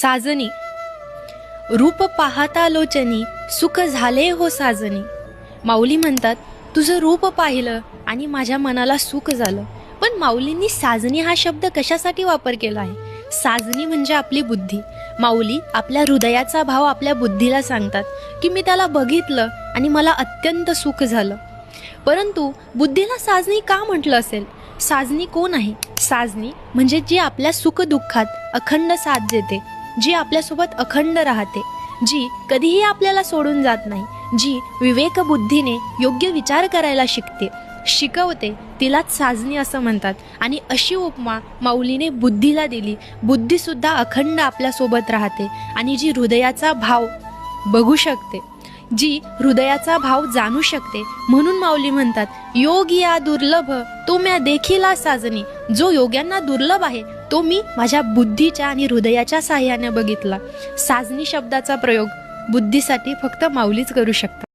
साजनी. रूप पाहता लोचनी सुख झाले हो साजनी. माऊली म्हणतात तुझं रूप पाहिलं आणि माझ्या मनाला सुख झालं. पण माऊलींनी साजनी हा शब्द कशासाठी वापर केला आहे? साजनी म्हणजे आपली बुद्धी. माऊली आपल्या हृदयाचा भाव आपल्या बुद्धीला सांगतात की मी त्याला बघितलं आणि मला अत्यंत सुख झालं. परंतु बुद्धीला साजनी का म्हटलं असेल? साजनी कोण आहे? साजनी म्हणजे जी आपल्या सुखदुःखात अखंड साथ देते. जी आपल्यासोबत अखंड राहते जी कधीही आपल्याला सोडून जात नाही जी विवेक बुद्धीने योग्य विचार करायला शिकते. शिकवते तिलाच साजनी असं म्हणतात. आणि अशी उपमा माऊलीने बुद्धीला दिली. बुद्धीसुद्धा अखंड आपल्यासोबत राहते आणि जी हृदयाचा भाव बघू शकते जी हृदयाचा भाव जाणू शकते म्हणून माऊली म्हणतात योग या दुर्लभ तो म्या देखीला साजनी जो योग्यांना दुर्लभ आहे तो मी माझ्या बुद्धीच्या आणि हृदयाच्या साह्याने बघितला. साजनी शब्दाचा प्रयोग बुद्धीसाठी फक्त माऊलीच करू शकतात.